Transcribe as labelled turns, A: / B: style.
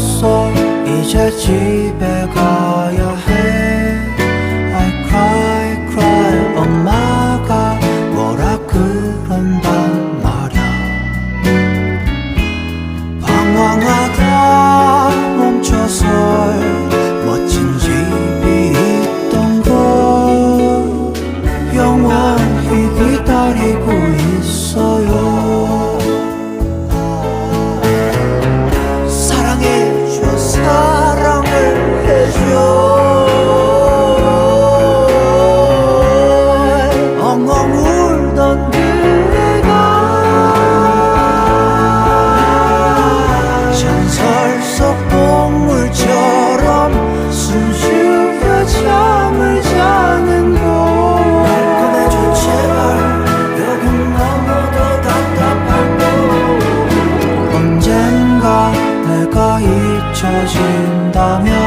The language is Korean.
A: 늦었어. 이제 집에 가. 깊어진다면